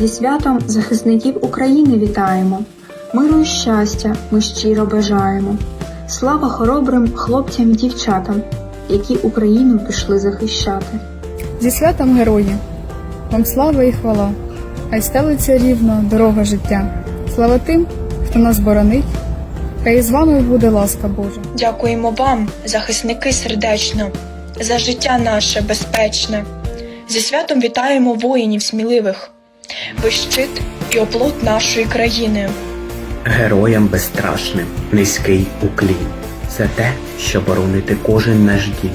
Зі святом захисників України вітаємо. Миру і щастя ми щиро бажаємо. Слава хоробрим хлопцям і дівчатам, які Україну пішли захищати. Зі святом герої, вам слава і хвала, хай стелиться рівно дорога життя. Слава тим, хто нас боронить, хай з вами буде ласка Божа. Дякуємо вам, захисники сердечно, за життя наше безпечне. Зі святом вітаємо воїнів сміливих. Ви щит і оплот нашої країни. Героям безстрашним низький уклін за те, що боронити кожен наш дім.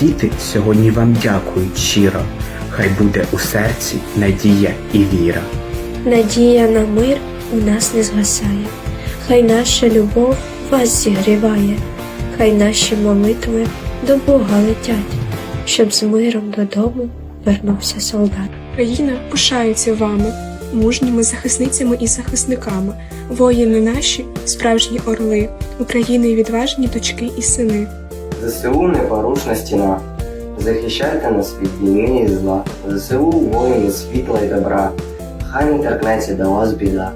Діти сьогодні вам дякують щиро, хай буде у серці надія і віра. Надія на мир у нас не згасає, хай наша любов вас зігріває, хай наші молитви до Бога летять, щоб з миром додому вернувся солдат. Країна пишається вами, мужніми захисницями і захисниками. Воїни наші справжні орли, України відважні дочки і сини. ЗСУ непорушна стіна. Захищайте нас від війни і зла. ЗСУ воїни світла і добра. Хай не торкнеться до вас біда.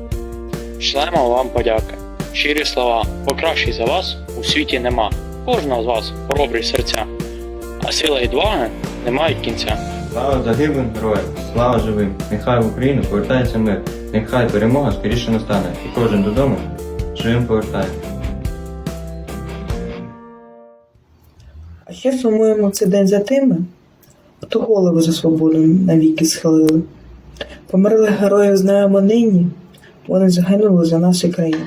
Шлемо вам подяки. Щирі слова, бо кращий за вас у світі нема. Кожного з вас хоробрі серця, а сила і відваги не мають кінця. Слава загиблим героям, слава живим! Нехай в Україну повертається мир, нехай перемога скоріше настане, і кожен додому живим повертає. А ще сумуємо цей день за тими, хто голови за свободу навіки схилили. Померли героїв знаємо нині, вони загинули за нас і країну.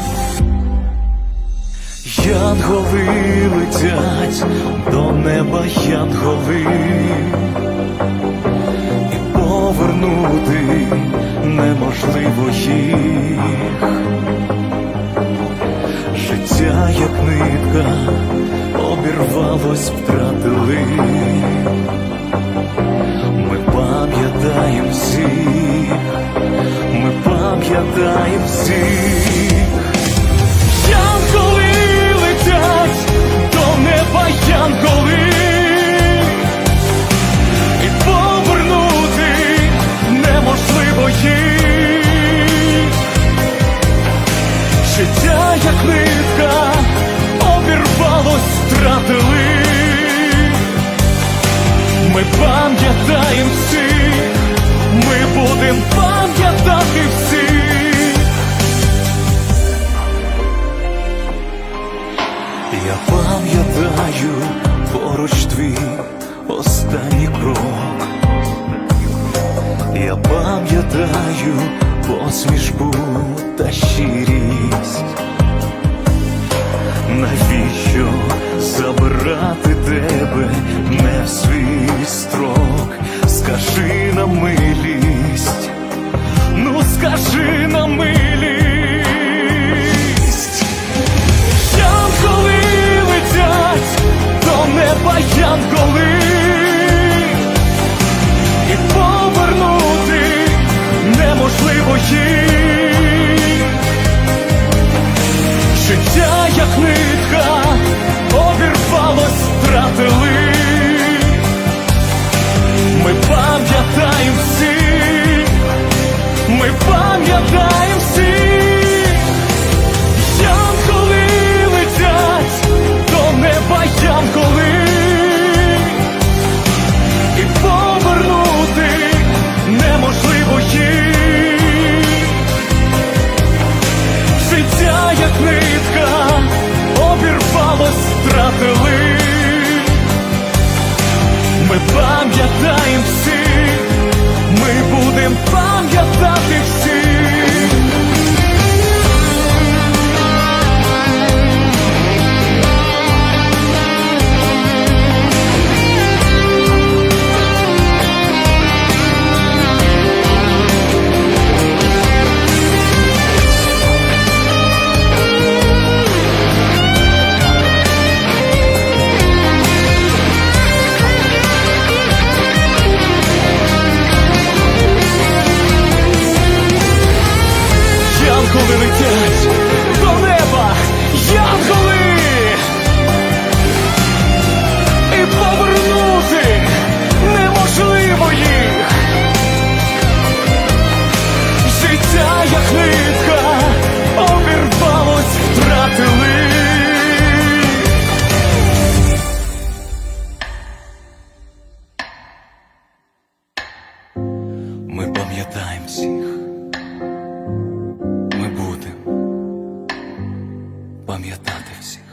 Янголи летять до неба янголи, і повернути неможливо їх. Життя, як нитка, останній крок. Я пам'ятаю посмішку та щирість. Неможливо ومئة نعتة في السيرة